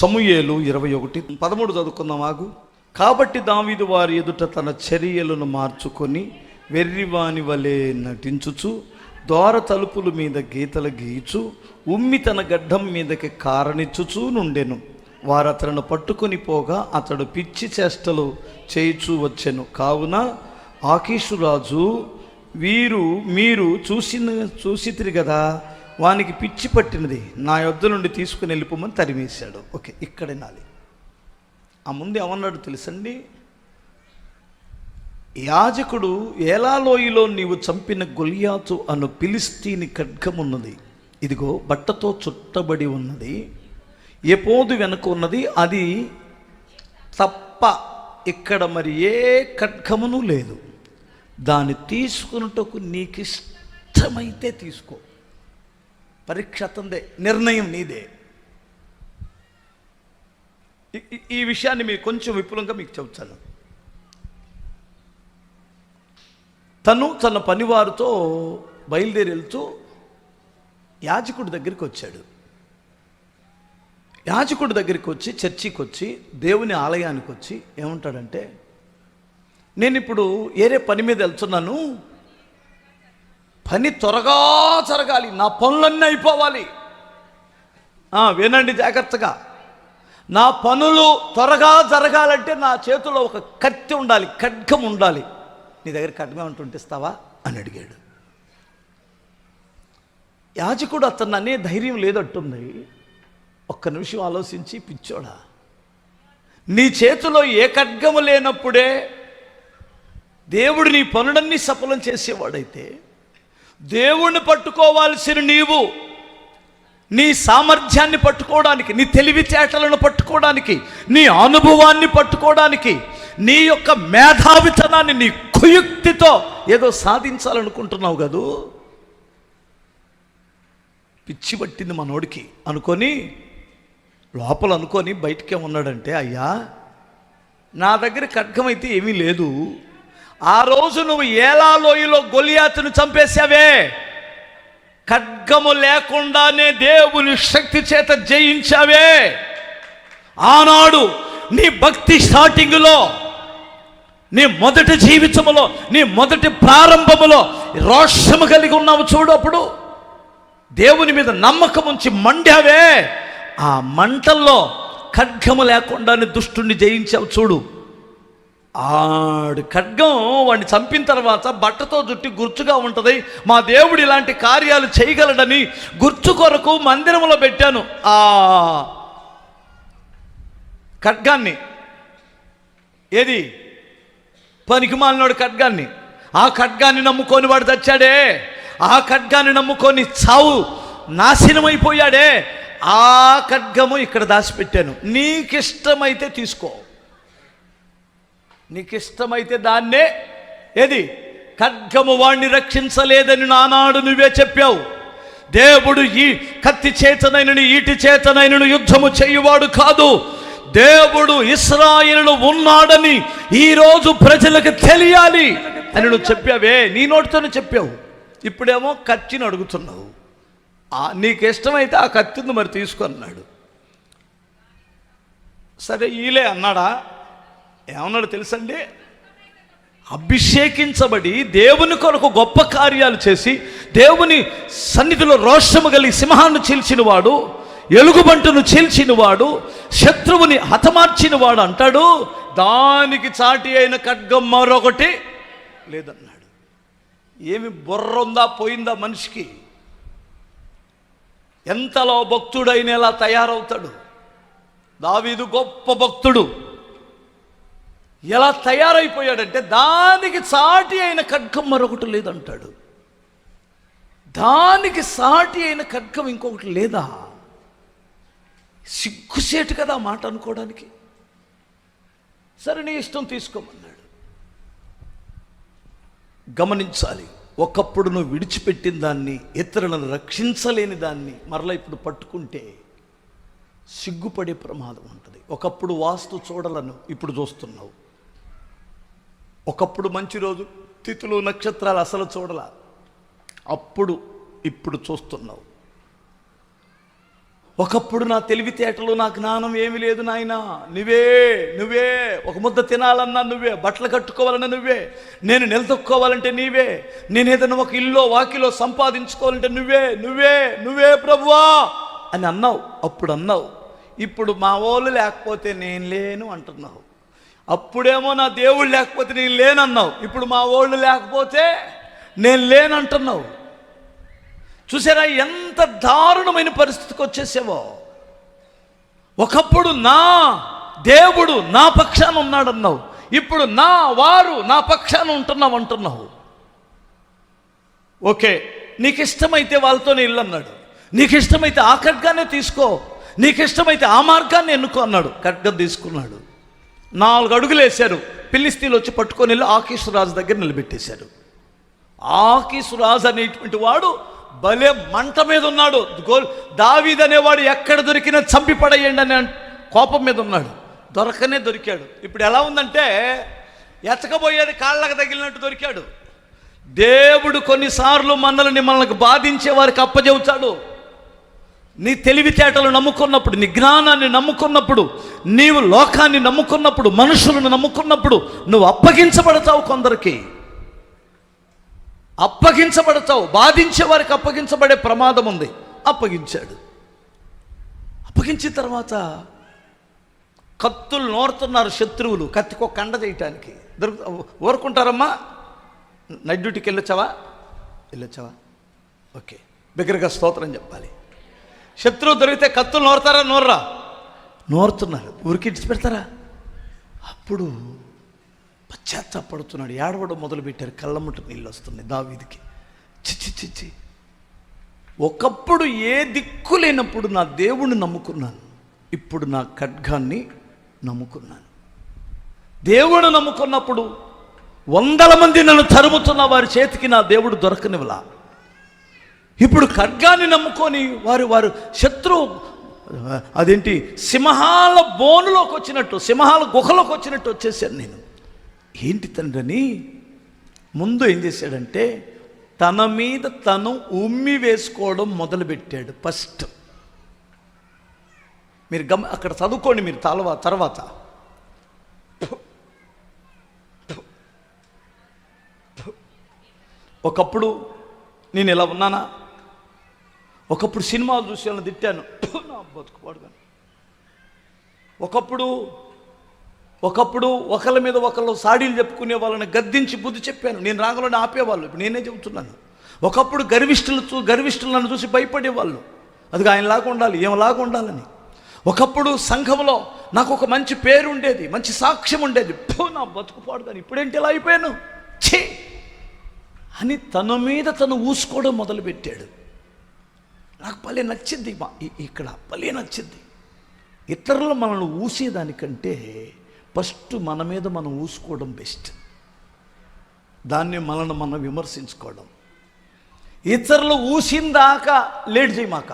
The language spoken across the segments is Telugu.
సమూయేలు ఇరవై ఒకటి. పదమూడు చదువుకుందాం ఆగు. కాబట్టి దావీదు వారి ఎదుట తన చర్యలను మార్చుకొని వెర్రివాని వలె నటించుచు ద్వార తలుపుల మీద గీతలు గీచు ఉమ్మి తన గడ్డం మీదకి కారణిచ్చుచూ నుండెను. వారు అతను పట్టుకొని పోగా అతడు పిచ్చి చేష్టలు చేయుచూ వచ్చెను. కావున ఆకీషురాజు వీరు మీరు చూసిన చూసితిరి కదా వానికి పిచ్చి పట్టినది నా యొద్ద నుండి తీసుకుని వెళ్ళిపోమని తరిమేశాడు. ఓకే ఇక్కడ నాలి ఆ ముందు ఏమన్నాడు తెలుసండి? యాజకుడు ఏలాలోయలో నీవు చంపిన గొలియాతు అను పిలిస్తీని ఖడ్గమున్నది ఇదిగో బట్టతో చుట్టబడి ఉన్నది. ఎపోదు వెనుక ఉన్నది. అది తప్ప ఇక్కడ మరి ఏ ఖడ్గమును లేదు. దాన్ని తీసుకున్నటకు నీకు ఇష్టమైతే తీసుకో. పరీక్ష అతందే నిర్ణయం నీదే. ఈ- విషయాన్ని మీకు కొంచెం విపులంగా మీకు చెబుతాను. తను తన పనివారితో బయలుదేరి వెళ్తూ యాజకుడి దగ్గరికి వచ్చాడు. యాజకుడి దగ్గరికి వచ్చి చర్చికి వచ్చి దేవుని ఆలయానికి వచ్చి ఏమంటాడంటే నేను ఇప్పుడు ఏరే పని మీద వెళ్తున్నాను పని త్వరగా జరగాలి. నా పనులన్నీ అయిపోవాలి. వినండి జాగ్రత్తగా. నా పనులు త్వరగా జరగాలంటే నా చేతిలో ఒక కత్తి ఉండాలి ఖడ్గం ఉండాలి. నీ దగ్గర ఖడ్గం ఉంటుంటిస్తావా అని అడిగాడు. యాజకుడు అతను అనే ధైర్యం లేదంటుంది. ఒక్క నిమిషం ఆలోచించి పిచ్చోడా నీ చేతిలో ఏ ఖడ్గము లేనప్పుడే దేవుడు నీ పనులన్నీ సఫలం చేసేవాడైతే దేవుణ్ణి పట్టుకోవాల్సిన నీవు నీ సామర్థ్యాన్ని పట్టుకోవడానికి నీ తెలివితేటలను పట్టుకోవడానికి నీ అనుభవాన్ని పట్టుకోవడానికి నీ యొక్క మేధావితనాన్ని నీ కుయుక్తితో ఏదో సాధించాలనుకుంటున్నావు కదూ? పిచ్చి పట్టింది మనోడికి. అనుకొని లోపల అనుకొని బయటికే ఉన్నాడంటే అయ్యా నా దగ్గర ఖడ్గమైతే ఏమీ లేదు. ఆ రోజు నువ్వు ఏలాలోయలో గొలియాతును చంపేశావే? ఖడ్గము లేకుండానే దేవుని శక్తి చేత జయించావే? ఆనాడు నీ భక్తి స్టార్టింగ్లో నీ మొదటి జీవితంలో నీ మొదటి ప్రారంభములో రోషము కలిగి ఉన్నావు చూడు అప్పుడు. దేవుని మీద నమ్మకం ఉంచి మండావే. ఆ మంటల్లో ఖడ్గము లేకుండానే దుష్టుణ్ణి జయించావు చూడు. ఆడు ఖడ్గం వాడిని చంపిన తర్వాత బట్టతో జుట్టి గుర్తుగా ఉంటుంది. మా దేవుడు ఇలాంటి కార్యాలు చేయగలడని గుర్తు కొరకు మందిరంలో పెట్టాను. ఆ ఖడ్గాన్ని. ఏది? పనికిమాలినోడు ఖడ్గాన్ని. ఆ ఖడ్గాన్ని నమ్ముకొని వాడు తెచ్చాడే ఆ ఖడ్గాన్ని నమ్ముకొని చావు నాశనమైపోయాడే. ఆ ఖడ్గము ఇక్కడ దాచిపెట్టాను. నీకిష్టమైతే తీసుకో. నీకు ఇష్టమైతే దాన్నే ఏది? ఖడ్గము వాణ్ణి రక్షించలేదని నానాడు నువ్వే చెప్పావు. దేవుడు ఈ కత్తి చేతనైనను ఈటి చేతనైనను యుద్ధము చేయువాడు కాదు. దేవుడు ఇస్రాయిలు ఉన్నాడని ఈరోజు ప్రజలకు తెలియాలి అని నువ్వు చెప్పావే నీ నోటితోనే చెప్పావు. ఇప్పుడేమో కత్తిని అడుగుతున్నావు. ఆ, నీకు ఇష్టమైతే ఆ కత్తిని మరి తీసుకున్నాడు. సరే ఈలే అన్నాడా? ఏమన్నాడు తెలుసండి? అభిషేకించబడి దేవుని కొరకు గొప్ప కార్యాలు చేసి దేవుని సన్నిధిలో రోషము కలిగి సింహాన్ని చీల్చినవాడు ఎలుగుబంటును చీల్చినవాడు శత్రువుని హతమార్చిన వాడు అంటాడు. దానికి చాటి అయిన ఖడ్గం మరొకటి లేదన్నాడు. ఏమి బుర్ర ఉందా పోయిందా మనిషికి? ఎంతలో భక్తుడైన ఎలా తయారవుతాడు? దావీదు గొప్ప భక్తుడు. ఎలా తయారైపోయాడంటే దానికి సాటి అయిన ఖడ్గం మరొకటి లేదంటాడు. దానికి సాటి అయిన ఖడ్గం ఇంకొకటి లేదా? సిగ్గుసేటు కదా మాట అనుకోవడానికి. సరే నీ ఇష్టం తీసుకోమన్నాడు. గమనించాలి ఒకప్పుడు నువ్వు విడిచిపెట్టిన దాన్ని ఇతరులను రక్షించలేని దాన్ని మరలా ఇప్పుడు పట్టుకుంటే సిగ్గుపడే ప్రమాదం ఉంటుంది. ఒకప్పుడు వాస్తు చూడలను ఇప్పుడు చూస్తున్నావు. ఒకప్పుడు మంచి రోజు తిథులు నక్షత్రాలు అసలు చూడలా. అప్పుడు ఇప్పుడు చూస్తున్నావు. ఒకప్పుడు నా తెలివితేటలు నా జ్ఞానం ఏమి లేదు నాయన. నువ్వే నువ్వే ఒక ముద్ద తినాలన్నా నువ్వే బట్టలు కట్టుకోవాలన్నా నువ్వే నేను నిలదొక్కోవాలంటే నీవే నేను ఏదైనా ఒక ఇల్లు వాకిలో సంపాదించుకోవాలంటే నువ్వే నువ్వే నువ్వే ప్రభువా అని అన్నావు అప్పుడు అన్నావు. ఇప్పుడు మా వాళ్ళు లేకపోతే నేను లేను అంటున్నావు. అప్పుడేమో నా దేవుడు లేకపోతే నేను లేనన్నావు. ఇప్పుడు మా వాళ్ళు లేకపోతే నేను లేనంటున్నావు. చూసారా ఎంత దారుణమైన పరిస్థితికి వచ్చేసావో? ఒకప్పుడు నా దేవుడు నా పక్షాన ఉన్నాడన్నావు. ఇప్పుడు నా వారు నా పక్షాన ఉంటున్నావు అంటున్నావు. ఓకే నీకు ఇష్టమైతే వాళ్ళతోనే ఇల్లు అన్నాడు. నీకు ఇష్టమైతే ఆ ఖడ్గానే తీసుకో. నీకు ఇష్టమైతే ఆ మార్గాన్ని ఎన్నుకో అన్నాడు. ఖడ్గం తీసుకున్నాడు. నాలుగు అడుగులు వేశారు. పిల్లిస్తీలు వచ్చి పట్టుకొని వెళ్ళి ఆకీసు రాజు దగ్గర నిలబెట్టేశారు. ఆకీసు రాజు అనేటువంటి వాడు భలే మంట మీద ఉన్నాడు. గోల్ దావీద్ అనేవాడు ఎక్కడ దొరికినా చంపి పడేయండి అనే కోపం మీద ఉన్నాడు. దొరకనే దొరికాడు. ఇప్పుడు ఎలా ఉందంటే ఎచ్చకపోయేది కాళ్ళకు తగిలినట్టు దొరికాడు. దేవుడు కొన్నిసార్లు మనల్ని మనల్ని బాధించే వారికి అప్పజెబుతాడు. నీ తెలివితేటలు నమ్ముకున్నప్పుడు నీ జ్ఞానాన్ని నమ్ముకున్నప్పుడు నీవు లోకాన్ని నమ్ముకున్నప్పుడు మనుషులను నమ్ముకున్నప్పుడు నువ్వు అప్పగించబడతావు కొందరికి. అప్పగించబడతావు. బాధించే వారికి అప్పగించబడే ప్రమాదం ఉంది. అప్పగించాడు. అప్పగించిన తర్వాత కత్తులు నోరుతున్నారు శత్రువులు కత్తికో కండ చేయటానికి దొరుకు ఊరుకుంటారమ్మా. నైట్ డ్యూటీకి వెళ్ళొచ్చావా? వెళ్ళొచ్చావా? ఓకే. బిగ్గరగా స్తోత్రం చెప్పాలి. శత్రువు దొరికితే కత్తులు నోరుతారా? నోర్రా. నోరుతున్నారు. ఊరికి ఇడిచి పెడతారా? అప్పుడు పశ్చాత్తాపడుతున్నాడు. ఏడవడం మొదలుపెట్టారు. కళ్ళముట్ట నీళ్ళు వస్తున్నాయి దావీదికి. చిచ్చి చిచ్చి ఒకప్పుడు ఏ దిక్కు లేనప్పుడు నా దేవుణ్ణి నమ్ముకున్నాను. ఇప్పుడు నా ఖడ్గాన్ని నమ్ముకున్నాను. దేవుడు నమ్ముకున్నప్పుడు వందల మంది నన్ను తరుముతున్న వారి చేతికి నా దేవుడు దొరకనివ్వలా. ఇప్పుడు ఖడ్గాన్ని నమ్ముకొని వారు వారు శత్రు అదేంటి సింహాల బోనులోకి వచ్చినట్టు సింహాల గుహలోకి వచ్చినట్టు వచ్చేసాను నేను. ఏంటి తండ్రిని? ముందు ఏం చేశాడంటే తన మీద తను ఉమ్మి వేసుకోవడం మొదలుపెట్టాడు ఫస్ట్. మీరు గమ అక్కడ చదువుకోండి మీరు తలవా తర్వాత. ఒకప్పుడు నేను ఇలా ఉన్నానా? ఒకప్పుడు సినిమాలు చూసి వాళ్ళని తిట్టాను. నా బతుకుపాడుగాను ఒకప్పుడు ఒకప్పుడు ఒకళ్ళ మీద ఒకళ్ళు సాడీలు చెప్పుకునే వాళ్ళని గద్దించి బుద్ధి చెప్పాను. నేను రాగలని ఆపేవాళ్ళు. ఇప్పుడు నేనే చెబుతున్నాను. ఒకప్పుడు గర్విష్ఠులు చూ గర్విష్ఠులు నన్ను చూసి భయపడేవాళ్ళు. అది ఆయన లాగా ఉండాలి ఏమలాగా ఉండాలని. ఒకప్పుడు సంఘంలో నాకు ఒక మంచి పేరు ఉండేది మంచి సాక్ష్యం ఉండేది. పో నా బతుకుపాడు కానీ ఇప్పుడేంటి ఇలా అయిపోయాను? ఛీ! అని తన మీద తను ఊసుకోవడం మొదలుపెట్టాడు. నాకు భలే నచ్చింది మా ఇక్కడ భలే నచ్చింది. ఇతరులు మనల్ని ఊసేదానికంటే ఫస్ట్ మన మీద మనం ఊసుకోవడం బెస్ట్. దాన్ని మనల్ని మనం విమర్శించుకోవడం. ఇతరులు ఊసిందాక లేట్ చేయమాక.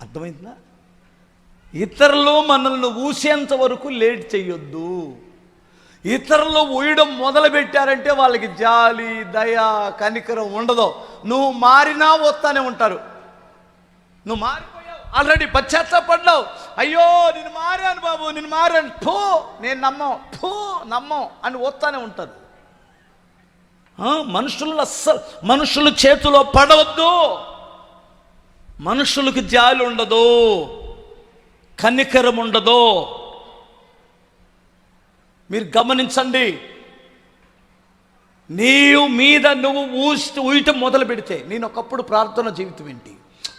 అర్థమైందా? ఇతరులు మనల్ని ఊసేంత వరకు లేట్ చేయొద్దు. ఇతరులు ఊయడం మొదలు పెట్టారంటే వాళ్ళకి జాలి దయ కనికరం ఉండదు. నువ్వు మారినా వస్తానే ఉంటారు. నువ్వు మారిపోయావు. ఆల్రెడీ పశ్చాత్తాపడ్డావు అయ్యో నేను మారాను బాబు నేను మారాను. ఠూ నేను నమ్మం. ఠూ నమ్మం అని వస్తానే ఉంటారు. మనుషులు అస్సలు మనుషుల చేతిలో పడవద్దు. మనుషులకు జాలి ఉండదు. కనికరం ఉండదు. మీరు గమనించండి నీవు మీద నువ్వు ఊసి ఊయటం మొదలు పెడితే నేను ఒకప్పుడు ప్రార్థన జీవితం ఏంటి?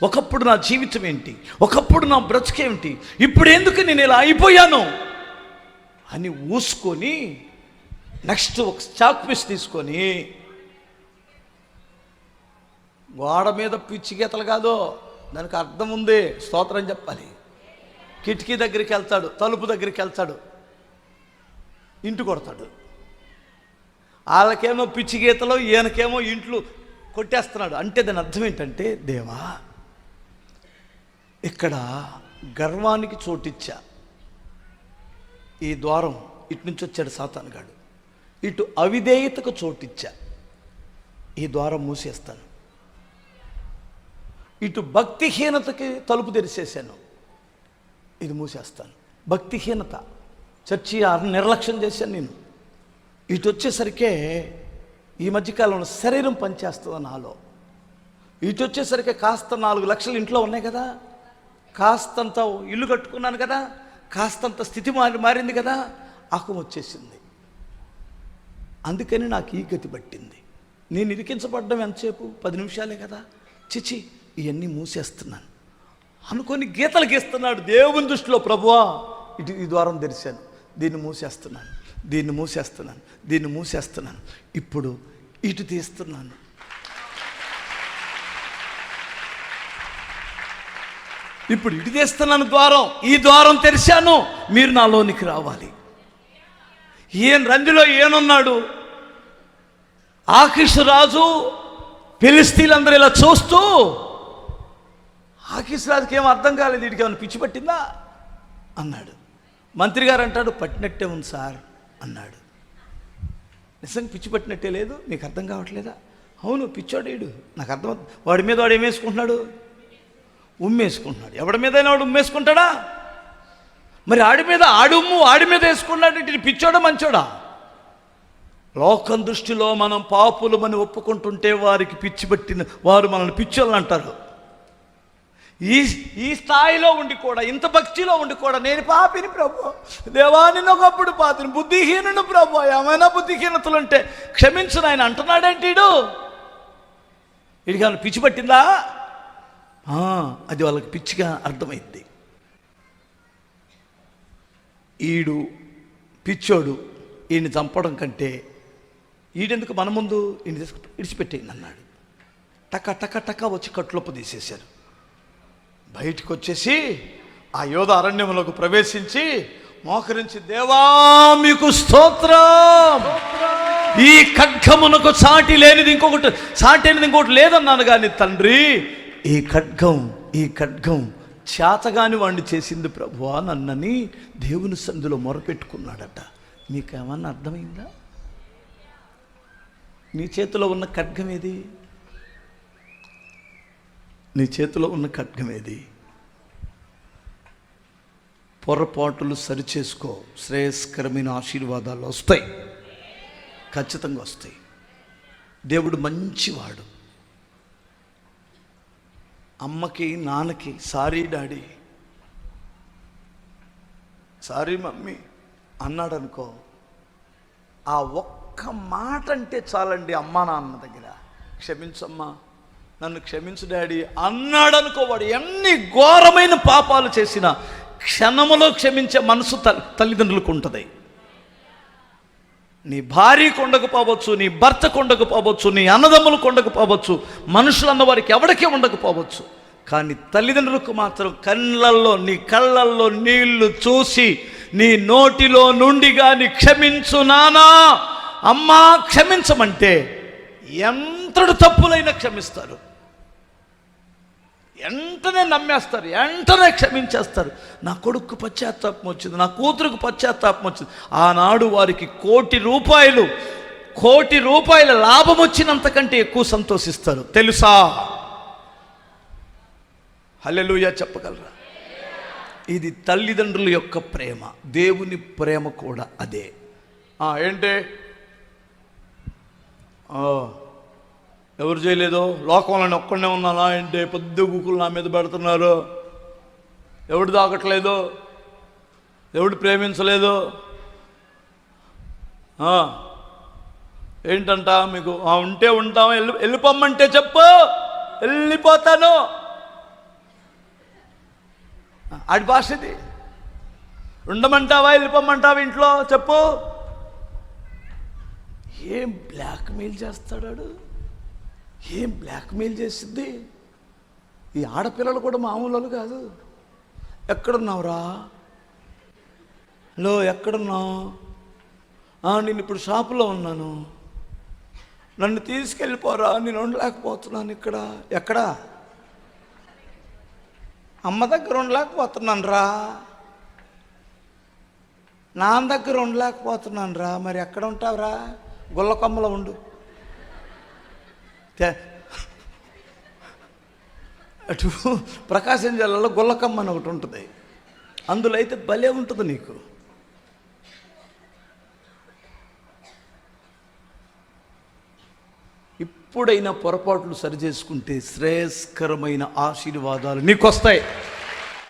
ఒకప్పుడు నా జీవితం ఏంటి? ఒకప్పుడు నా బ్రతుకేమిటి ఇప్పుడు ఎందుకు నేను ఇలా అయిపోయాను? అని ఊసుకొని నెక్స్ట్ ఒక చాక్ పీస్ తీసుకొని గోడ మీద పిచ్చి గీతలు కాదు దానికి అర్థం ఉంది స్తోత్రం చెప్పాలి. కిటికీ దగ్గరికి వెళ్తాడు తలుపు దగ్గరికి వెళ్తాడు ఇంటి కొడతాడు. వాళ్ళకేమో పిచ్చి గీతలు ఈయనకేమో ఇంట్లో కొట్టేస్తున్నాడు. అంటే దాని అర్థం ఏంటంటే దేవా ఇక్కడ గర్వానికి చోటిచ్చా. ఈ ద్వారం ఇటు నుంచి వచ్చాడు సాతానుగాడు ఇటు అవిధేయతకు చోటిచ్చా. ఈ ద్వారం మూసేస్తాను. ఇటు భక్తిహీనతకి తలుపు తెరిచేసాను ఇది మూసేస్తాను. భక్తిహీనత. చర్చి ఆ నిర్లక్ష్యం చేశాను నేను. ఇటు వచ్చేసరికే ఈ మధ్యకాలంలో శరీరం పనిచేస్తుంది నాలో. ఇటు వచ్చేసరికి కాస్త నాలుగు లక్షలు ఇంట్లో ఉన్నాయి కదా. కాస్తంత ఇల్లు కట్టుకున్నాను కదా. కాస్తంత స్థితి మారి మారింది కదా. ఆకం వచ్చేసింది. అందుకని నాకు ఈ గతి పట్టింది. నేను ఇరికించబడ్డం ఎంతసేపు? పది నిమిషాలే కదా. చిచి ఇవన్నీ మూసేస్తున్నాను. అనుకొని గీతలు గీస్తున్నాడు దేవుని దృష్టిలో ప్రభువా. ఇటు ఈ ద్వారం తెరిచాను. దీన్ని మూసేస్తున్నాను. దీన్ని మూసేస్తున్నాను దీన్ని మూసేస్తున్నాను. ఇప్పుడు ఇటు తీస్తున్నాను. ఇప్పుడు ఇటు తీస్తున్నాను ద్వారం ఈ ద్వారం తెరిచాను మీరు నాలోనికి రావాలి. ఈయన రందిలో ఏనున్నాడు? ఆకిష్ రాజు పిలిస్తీలందరూ ఇలా చూస్తూ ఆకిష్ రాజుకి ఏం అర్థం కాలేదు వీడికి ఏమైనా పిచ్చి పట్టిందా? అన్నాడు. మంత్రి గారు అంటాడు పట్టినట్టే ఉంది సార్. అన్నాడు. నిజంగా పిచ్చి పట్టినట్టే లేదు నీకు అర్థం కావట్లేదా? అవును పిచ్చోడేడు. నాకు అర్థం వాడి మీద వాడు ఏమేసుకుంటున్నాడు? ఉమ్మేసుకుంటున్నాడు. ఎవడి మీదైనా వాడు ఉమ్మేసుకుంటాడా? మరి ఆడి మీద ఆడుమ్ము ఆడి మీద వేసుకున్నాడు ఇది పిచ్చోడా మంచోడా? లోకం దృష్టిలో మనం పాపులమని ఒప్పుకుంటుంటే వారికి పిచ్చి పట్టిన వారు మనల్ని పిచ్చోళ్ళు అంటారు. ఈ ఈ స్థాయిలో ఉండి కూడా ఇంత భక్తిలో ఉండి కూడా నేను పాపిని ప్రభు. దేవా నిన్న ఒకప్పుడు పాతిని బుద్ధిహీనుడు ప్రభు. ఏమైనా బుద్ధిహీనతలు ఉంటే క్షమించను ఆయన అంటున్నాడేంటి వీడు? పిచ్చి పట్టిందా? అది వాళ్ళకి పిచ్చిగా అర్థమైంది ఈడు పిచ్చోడు ఈయన్ని చంపడం కంటే ఈడెందుకు మన ముందు ఈయన తీసుకు ఇడిచిపెట్టేయండి అన్నాడు. టక టక టక వచ్చి కట్లొప్ప తీసేశారు. బయటకు వచ్చేసి ఆ యోధ అరణ్యములకు ప్రవేశించి మోకరించి దేవా మీకు స్తోత్రం! ఈ ఖడ్గమునకు సాటి లేనిది ఇంకొకటి సాటి లేనిది ఇంకొకటి లేదన్నాను కానీ తండ్రి ఈ ఖడ్గం ఈ ఖడ్గం చేతగాని వాడిని చేసింది ప్రభువా నన్నని దేవుని సందులో మొరపెట్టుకున్నాడట. మీకేమన్నా అర్థమైందా? నీ చేతిలో ఉన్న ఖడ్గం ఏది? నీ చేతిలో ఉన్న ఖడ్గం ఏది? పొరపాటులు సరిచేసుకో శ్రేయస్కరమైన ఆశీర్వాదాలు వస్తాయి. ఖచ్చితంగా వస్తాయి. దేవుడు మంచివాడు. అమ్మకి నాన్నకి సారీ డాడీ. సారీ మమ్మీ అన్నాడు అనుకో ఆ ఒక్క మాట అంటే చాలండి అమ్మా నాన్న దగ్గర. క్షమించమ్మా. నన్ను క్షమించు డాడీ. అన్నాడు అనుకోవాడు ఎన్ని ఘోరమైన పాపాలు చేసినా క్షణములో క్షమించే మనసు తల్లిదండ్రులకు ఉంటుంది. నీ భార్య కొండకు పోవచ్చు నీ భర్త కొండకు పోవచ్చు నీ అన్నదమ్ములు ఉండకపోవచ్చు మనుషులు అన్నవారికి ఎవరికీ ఉండకపోవచ్చు. కానీ తల్లిదండ్రులకు మాత్రం కళ్ళల్లో నీ కళ్ళల్లో నీళ్ళు చూసి నీ నోటిలో నుండి కానీ క్షమించు నానా. అమ్మా క్షమించమంటే ఎంతడు తప్పులైనా క్షమిస్తారు. వెంటనే నమ్మేస్తారు వెంటనే క్షమించేస్తారు. నా కొడుకు పశ్చాత్తాపం వచ్చింది నా కూతురుకు పశ్చాత్తాపం వచ్చింది. ఆనాడు వారికి కోటి రూపాయలు కోటి రూపాయల లాభం వచ్చినంతకంటే ఎక్కువ సంతోషిస్తారు. తెలుసా? హల్లెలూయా చెప్పగలరా? ఇది తల్లిదండ్రుల యొక్క ప్రేమ దేవుని ప్రేమ కూడా అదే. ఏంటే? ఏంటి ఎవరు చేయలేదు? లోకంలో ఒక్కడనే ఉన్నానా? ఏంటి? పొద్దు గుకులు నా మీద పెడుతున్నారు. ఎవడు దాకట్లేదు ఎవడు ప్రేమించలేదు? ఏంటంట మీకు? ఉంటే ఉంటాం వెళ్ళి వెళ్ళిపోమ్మంటే చెప్పు. వెళ్ళిపోతాను. ఆడి భాష ఇది. ఉండమంటావా? వెళ్ళిపోమ్మంటావా ఇంట్లో? చెప్పు. ఏం బ్లాక్మెయిల్ చేస్తాడాడు? ఏం బ్లాక్మెయిల్ చేసిద్ది ఈ ఆడపిల్లలు కూడా మామూలు కాదు. ఎక్కడున్నావురా? లో ఎక్కడున్నావు? నేను ఇప్పుడు షాపులో ఉన్నాను. నన్ను తీసుకెళ్ళిపోరా నేను ఉండలేకపోతున్నాను ఇక్కడ. ఎక్కడా? అమ్మ దగ్గర ఉండలేకపోతున్నాను రా నాన్న దగ్గర ఉండలేకపోతున్నాను రా మరి ఎక్కడ ఉంటావురా? గుల్లకొమ్మలో ఉండు. అటు ప్రకాశం జిల్లాలో గొల్లకమ్మ అని ఒకటి ఉంటుంది. అందులో అయితే భలే ఉంటుంది నీకు. ఇప్పుడైనా పొరపాట్లు సరిచేసుకుంటే శ్రేయస్కరమైన ఆశీర్వాదాలు నీకు వస్తాయి